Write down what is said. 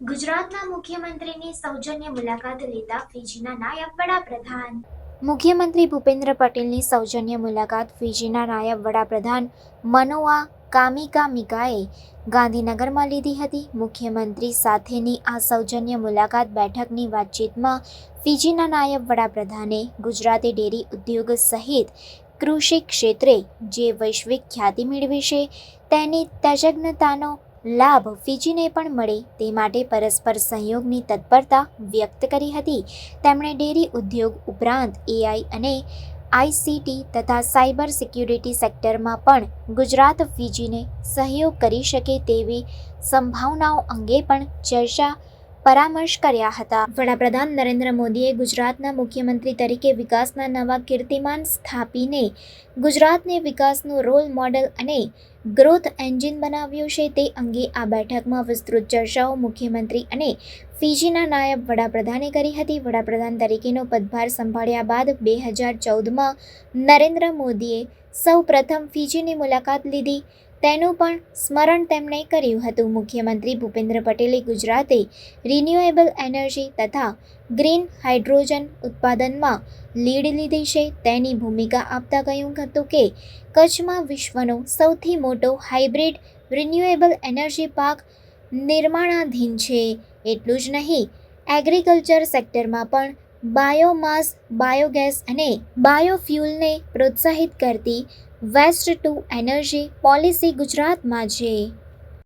ગુજરાતના મુખ્યમંત્રીની સૌજન્ય મુલાકાત લીધા ફીજીના નાયબ વડાપ્રધાન. મુખ્યમંત્રી ભૂપેન્દ્ર પટેલની સૌજન્ય મુલાકાત ફીજીના નાયબ વડાપ્રધાન મનોઆ કામિકામિકાએ ગાંધીનગરમાં લીધી હતી. મુખ્યમંત્રી સાથેની આ સૌજન્ય મુલાકાત બેઠકની વાતચીતમાં ફીજીના નાયબ વડાપ્રધાને ગુજરાતી ડેરી ઉદ્યોગ સહિત કૃષિ ક્ષેત્રે જે વૈશ્વિક ખ્યાતિ મેળવી છે, તેની તજજ્ઞતાનો લાભ ફીજીને પણ મળે તે માટે પરસ્પર સહયોગની તત્પરતા વ્યક્ત કરી હતી. તેમણે ડેરી ઉદ્યોગ ઉપરાંત એઆઈ અને આઈસીટી તથા સાયબર સિક્યુરિટી સેક્ટરમાં પણ ગુજરાત ફીજીને સહયોગ કરી શકે તેવી સંભાવનાઓ અંગે પણ ચર્ચા પરામર્શ કર્યા હતા. વડાપ્રધાન નરેન્દ્ર મોદીએ ગુજરાતના મુખ્યમંત્રી તરીકે વિકાસના નવા કીર્તિમાન સ્થાપીને ગુજરાતને વિકાસનું રોલ મોડલ અને ગ્રોથ એન્જિન બનાવ્યું છે તે અંગે આ બેઠકમાં વિસ્તૃત ચર્ચાઓ મુખ્યમંત્રી અને ફીજીના નાયબ વડાપ્રધાને કરી હતી. વડાપ્રધાન તરીકેનો પદભાર સંભાળ્યા બાદ બે હજાર ચૌદમાં નરેન્દ્ર મોદીએ સૌ પ્રથમ ફીજીની મુલાકાત લીધી. તેનું પણ સ્મરણ તેમણે કર્યું હતું. મુખ્યમંત્રી ભૂપેન્દ્ર પટેલે ગુજરાતે રિન્યુએબલ એનર્જી તથા ગ્રીન હાઇડ્રોજન ઉત્પાદનમાં લીડ લીધી છે. તેની ભૂમિકા આપતા કહ્યું હતું કે, કચ્છમાં વિશ્વનો સૌથી મોટો હાઇબ્રિડ રિન્યુએબલ એનર્જી પાર્ક નિર્માણાધીન છે. એટલું જ નહીં એગ્રીકલ્ચર સેક્ટરમાં પણ બાયોમાસ બાયોગેસ અને બાયોફ્યુલને પ્રોત્સાહિત કરતી વેસ્ટ ટુ એનર્જી પોલિસી ગુજરાતમાં છે.